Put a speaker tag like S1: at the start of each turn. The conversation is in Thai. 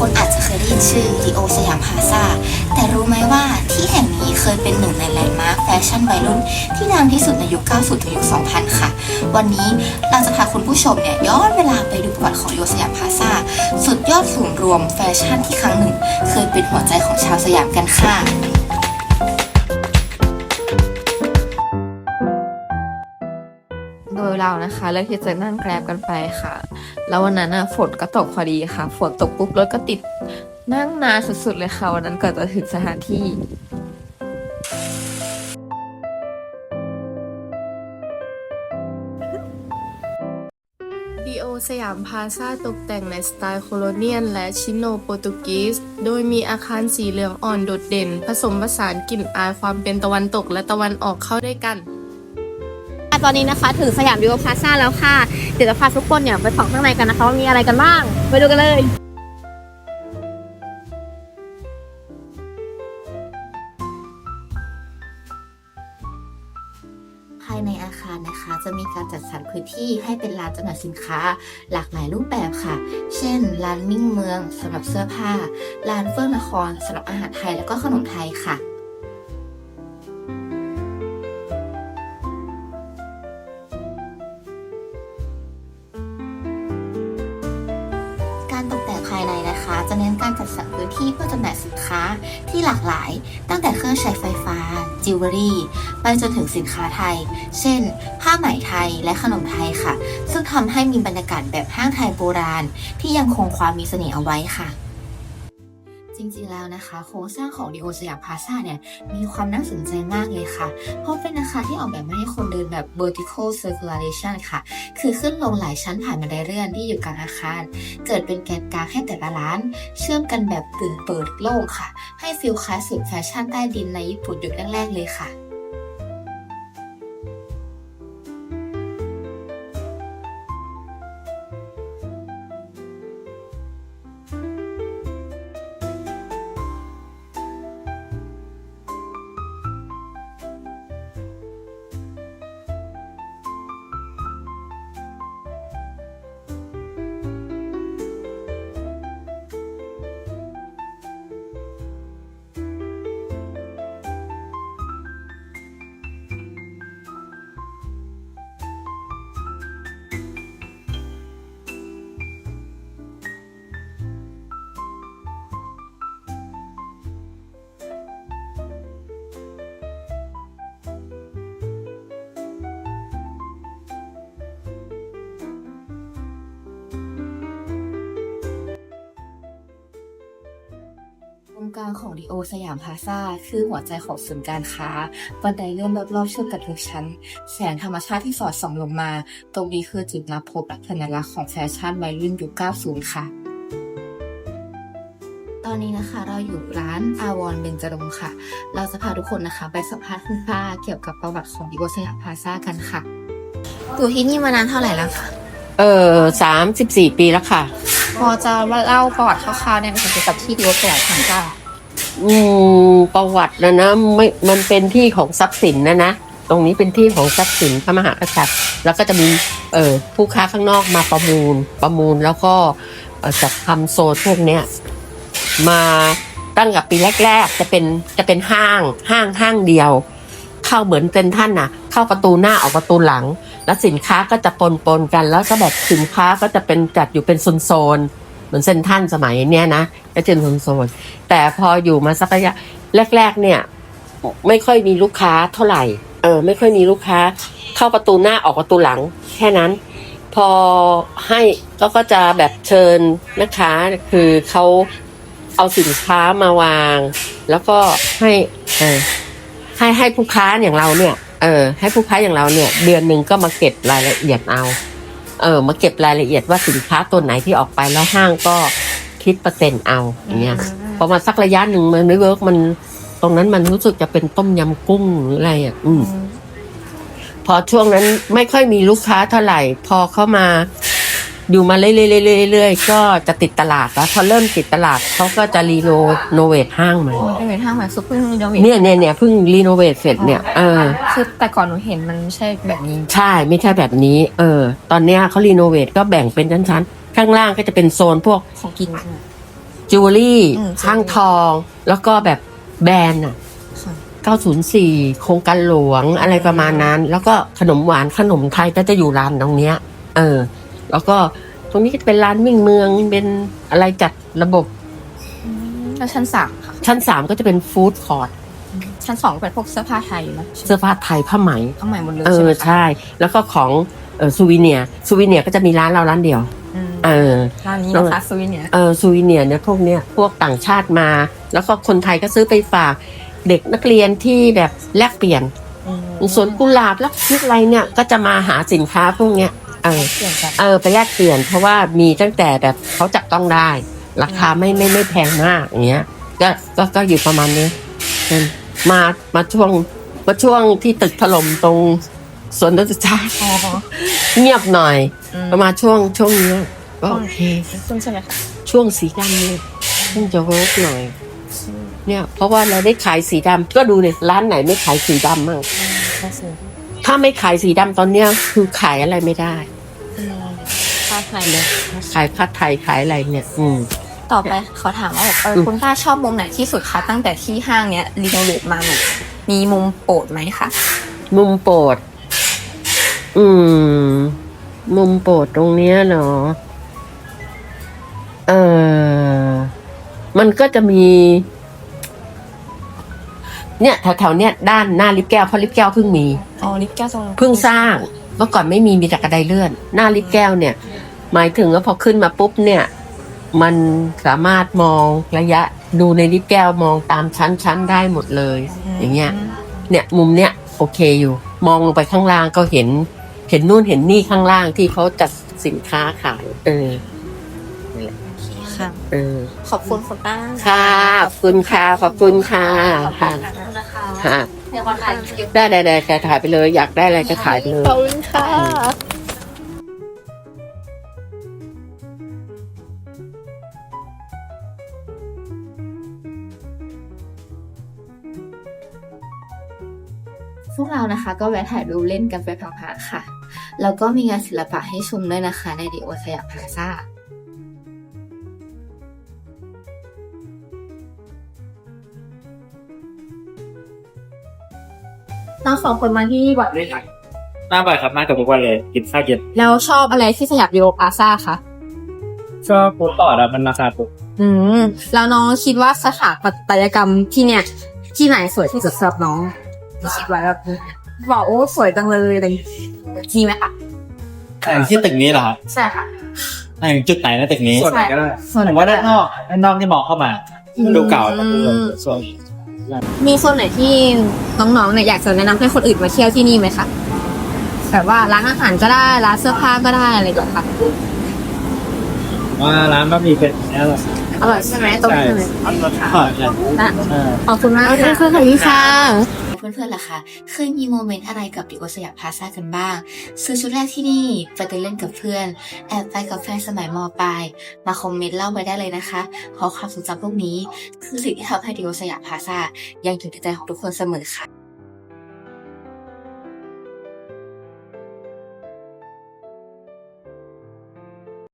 S1: คนอาจจะเคยได้ยินชื่อดีโอสยามพาซาแต่รู้ไหมว่าที่แห่งนี้เคยเป็นหนึ่งในแลนด์มาร์คแฟชั่นวัยรุ่นที่ดังที่สุดในยุค 90 ถึงยุค 2000 ค่ะ วันนี้เราจะพาคุณผู้ชมเนี่ยย้อนเวลาไปดูประวัติของดีโอสยามพาซาสุดยอดศูนย์รวมแฟชั่นที่ครั้งหนึ่ง เคยเป็นหัวใจของชาวสยามกันค่ะ
S2: เรานะคะเลือกที่จะนั่งแกร็บกันไปค่ะ แล้ววันนั้นน่ะฝนก็ตกพอดีค่ะ ฝนตกปุ๊บรถก็ติดนั่งนานสุดๆเลยค่ะวันนั้นก่อนจะถึงสถานที่
S3: ดีโอสยามพาซาตกแต่งในสไตล์โคโลเนียลและชิโนโปรตุกีส โดยมีอาคารสีเหลืองอ่อนโดดเด่น ผสมผสานกลิ่นอายความเป็นตะวันตกและตะวันออกเข้าด้วยกัน
S4: ตอนนี้นะคะถึงสยามดิโอพลาซ่าแล้วค่ะ เดี๋ยวจะพาทุกคนเนี่ยไปส่องข้างในกันนะคะว่ามีอะไรกันบ้าง ไปดูกันเลย
S1: ภายในอาคารนะคะ จะมีการจัดสรรพื้นที่ให้เป็นลานจำหน่ายสินค้า หลากหลายรูปแบบค่ะ เช่นร้านมิ่งเมืองสำหรับเสื้อผ้า ร้านเฟื่องนครสำหรับอาหารไทยแล้วก็ขนมไทยค่ะ คะจะเน้นการจัดสรรพื้นที่เพื่อจำหน่ายสินค้าที่หลากหลาย ตั้งแต่เครื่องใช้ไฟฟ้า จิวเวลรี่ ไปจนถึงสินค้าไทย เช่น ผ้าไหมไทยและขนมไทยค่ะ ซึ่งทำให้มีบรรยากาศแบบห้างไทยโบราณ ที่ยังคงความมีเสน่ห์เอาไว้ค่ะ จริงๆแล้วนะคะโครงสร้างของดีโอสยามพลาซ่าเนี่ยมีความน่าสนใจมากเลยค่ะ เพราะเป็นอาคารที่ออกแบบมาให้คนเดินแบบ vertical circulation ค่ะ คือขึ้นลงหลายชั้นผ่านบันไดเลื่อนที่อยู่กลางอาคาร เกิดเป็นแกนกลางให้แต่ละร้าน เชื่อมกันแบบตื่นเปิดโล่งค่ะ ให้ฟิลคลาสสิกแฟชั่นใต้ดินในญี่ปุ่นยุคแรกๆเลยค่ะ รงกลางของดีโอสยามพลาซ่าคือหัวใจของศูนย์การค้า บันไดเลื่อนรอบๆเชื่อมกันทุกชั้น แสงธรรมชาติที่สอดส่องลงมา ตรงนี้คือจุดนับพบและสัญลักษณ์ของแฟชั่นวัยรุ่นยุค 90 ค่ะ ตอนนี้นะคะเราอยู่ร้านอาวอนเบนจรงค์ค่ะ เราจะพาทุกคนนะคะ ไปสัมภาษณ์คุณป้าเกี่ยวกับประวัติของดีโอสยามพลาซ่ากันค่ะ
S4: อยู่ที่นี่มานานเท่าไหร่แล้วคะ
S5: เออสามสิบสี่ปีแล้วค่ะ
S4: พอจะมาเล่าประวัติคร่าวๆเนี่ยเกี่ยวกับที่ดิโอสยามพลาซ่า
S5: อืมประวัตินะนะไม่มันเป็นที่ของทรัพย์สินนะนะตรงนี้เป็นที่ของทรัพย์สินพระมหากษัตริย์ แล้วก็จะมีเออผู้ค้าข้างนอกมาประมูลประมูลแล้วก็เอ่อจัดทำโซนพวกเนี้ยมาตั้งกับปีแรก ๆ จะเป็นจะเป็นห้างห้างห้างเดียว เข้าเหมือนเซนทรันน่ะ เข้าประตูหน้าออกประตูหลัง แล้วสินค้าก็จะปนปนๆกัน แล้วก็แบบสินค้าก็จะเป็นจัดอยู่เป็นโซนๆ เหมือนเซนทันสมัยเนี้ยนะก็จะเป็นโซนๆแต่พออยู่มาสักระยะแรก ๆ เนี่ย ไม่ค่อยมีลูกค้าเท่าไหร่เออไม่ค่อยมีลูกค้า เข้าประตูหน้าออกประตูหลัง แค่นั้น พอให้ก็ก็จะแบบเชิญแม่ค้าคือเขาเอาสินค้ามาวาง แล้วก็ให้เออให้ให้ผู้ค้าอย่างเราเนี่ยเออให้ผู้ค้าอย่างเราเนี่ย เดือนหนึ่งก็มาเก็บรายละเอียดเอา เออมาเก็บรายละเอียดว่าสินค้าตัวไหนที่ออกไปแล้วห้างก็คิดเปอร์เซ็นต์เอาอย่างเงี้ยพอมาสักระยะหนึ่งมันไม่เวิร์กมัน ตรงนั้นมันรู้สึกจะเป็นต้มยำกุ้งหรืออะไรอะอืมพอช่วงนั้นไม่ค่อยมีลูกค้าเท่าไหร่ พอเข้ามา อยู่มาเรื่อยๆๆๆเรื่อยๆก็จะติดตลาดแล้วพอเริ่มติดตลาดเขาก็จะรีโนโนเวทห้างใหม่
S2: เป็นเหมือนห้างแบบซุปเปอร์ฮีโร่
S5: เนี่ยเนี่ยเนี่ยเพิ่งรีโนเวทเสร็จเนี่ยเออ
S2: คือแต่ก่อนหนูเห็นมันไม่ใช่แบบนี้
S5: ใช่ไม่ใช่แบบนี้ เออ ตอนเนี้ยเขารีโนเวทก็แบ่งเป็นชั้นๆ ข้างล่างก็จะเป็นโซนพวก
S2: ของกิน
S5: จิวเวลรี่
S2: อืม
S5: ห้างทอง แล้วก็แบบแบรนด์อะ
S2: ค่ะ
S5: 904 โครงการหลวงอะไรประมาณนั้น แล้วก็ขนมหวานขนมไทยก็จะอยู่ร้านตรงเนี้ย เออ แล้วก็ตรงนี้ก็จะเป็นร้านวิ่งเมืองเป็นอะไรจัดระบบ
S2: แล้วชั้นสามค่ะ
S5: ชั้นสามก็จะเป็นฟู้ดคอร์ท
S2: ชั้นสองเป็นพวกเสื้อผ้าไทยนะ
S5: เสื้อผ้าไทยผ้าไหม
S2: ผ้าไหมหมดเลย
S5: เอ
S2: ใช่
S5: อ
S2: ไหมคะ
S5: ใช่ แล้วก็ของเออซูวิเนียซูวิเนียก็จะมีร้านเราร้านเดียว
S2: ม
S5: เออ
S2: ร้านนี้นะคะสวิเนีย
S5: เออซูวิเนียเนี่ยพวกเนี้ยพวกต่างชาติมา แล้วก็คนไทยก็ซื้อไปฝากเด็กนักเรียนที่แบบแลกเปลี่ยนสวนกุหลาบแล้วคิดอะไรเนี่ยก็จะมาหาสินค้าพวกเนี้ย เออ
S2: เปลี่ยนกัน
S5: เออไปแลกเปลี่ยนเพราะว่ามีตั้งแต่แบบเขาจับต้องได้ ราคาไม่ไม่ไม่แพงมากอย่างเงี้ยก็ก็ก็อยู่ประมาณนี้อืมมามาช่วงมาช่วงที่ตึกถล่มตรงสวนนักศึกษา
S2: อ๋อ
S5: เงียบหน่อย
S2: อืม
S5: ประมาณช่วงช่วงเนี้ยก็โอเค
S2: ซึ่งใช่ไหมคะ
S5: ช่วงสีดำเนี่ยเพิ่งจะเวิร์กหน่อย เนี่ยเพราะว่าเราได้ขายสีดำก็ดูเลยร้านไหนไม่ขายสีดำมั่งถ้าไม่ขายสีดำตอนเนี้ยคือขายอะไรไม่ได้
S2: ผ้าไทย
S5: นะขายผ้าไทยขายอะไรเนี่ย อืม
S2: ต่อไปขอถามว่าแบบเออ
S5: อืม
S2: คุณป้าชอบมุมไหนที่สุดคะตั้งแต่ที่ห้างเนี้ยรีโนเวทมาเนี่ยมีมุมโปรดไหมคะ
S5: มุมโปรด อืม มุมโปรดตรงเนี้ยเนาะเออมันก็จะมี เนี่ยแถวๆเนี้ยด้านหน้าลิฟต์แก้วเพราะลิฟต์แก้วเพิ่งมี
S2: อ๋อลิฟต์แก้วตรง
S5: เพิ่งสร้าง เมื่อก่อนไม่มีมีแต่กระไดเลื่อน หน้าลิฟต์แก้วเนี่ย หมายถึงว่าพอขึ้นมาปุ๊บเนี่ย มันสามารถมองระยะดูในลิฟต์แก้วมองตามชั้นชั้นได้หมดเลย อย่างเงี้ย เนี่ยมุมเนี้ยโอเคอยู่ มองลงไปข้างล่างก็เห็น เห็นนู่นเห็นนี่ข้างล่างที่เขาจัดสินค้าขายเออ
S2: ค่ะ
S5: เออ
S2: ขอบคุณคุณป้า
S5: ค่ะขอบคุณค่ะขอบคุณค่ะค่ะ
S2: นะคะ
S5: ค่ะ
S2: เดี๋ยววันถ่ายคลิป
S5: ได้ได้ได้แกถ่ายไปเลย อยากได้อะไรก็ถ่ายไปเลย
S2: ขอบคุณค่ะ
S1: วกเรานะคะก็แวะถ่ายรูปเล่นกันไปพักๆค่ะ แล้วก็มีงานศิลปะให้ชมด้วยนะคะ ในดิโอสยามพลาซ่า
S4: น้องสองคนมาที่นี่บ่อยไหมคะ
S6: มาบ่อยครับมากับทุกวันเลยกินข้าวเย็น
S4: แล้วชอบอะไรที่สยามดิโอพลาซ่าคะ
S6: ก็ฟูดต่อแล้วมันราคาถูก
S4: อืมแล้วน้องคิดว่าสถาปัตยกรรมที่เนี่ย ที่ไหนสวยที่สุดสำหรับน้อง คิดไว้แบบบอกโอ้สวยจังเลยอะไรอย่างงี้มีไหมคะ
S6: อย่างที่ตึกนี้เหรอครับ
S4: ใช่ค่ะ
S6: อย่างจุดไหนนะตึกนี้
S4: ส่วนไหนก็ได้ส่วนไหน
S6: ผมว่าด้านนอกด้านนอกที่มองเข้ามา ดูเก่าครับส่วน
S4: มีโซนไหนที่น้องๆเนี่ยอยากจะแนะนำให้คนอื่นมาเที่ยวที่นี่ไหมคะแบบว่าร้านอาหารก็ได้ร้านเสื้อผ้าก็ได้อะไรอย่างเงี้ยค่ะ
S6: ว่าร้านบะหมี่เป็ดเนี่ยเหรอ
S4: อร่อยใช่ไหมตรง
S6: ใช่
S4: นี้ใช่ไหม
S6: อร่อยจัง
S4: อะ
S6: เออ
S4: ขอบคุณมากค่ะขอบคุณค่ะ
S1: เพื่อนๆล่ะคะ เคยมีโมเมนต์อะไรกับดิโอสยามพาซ่ากันบ้าง ซื้อชุดแรกที่นี่ไปเดินเล่นกับเพื่อน แอบไปกับแฟนสมัยมปลาย มาคอมเมนต์เล่าไว้ได้เลยนะคะเพราะความทรงจำพวกนี้ คือสิ่งที่ทำให้ดิโอสยามพาซ่ายังอยู่ในใจของทุกคนเสมอค่ะ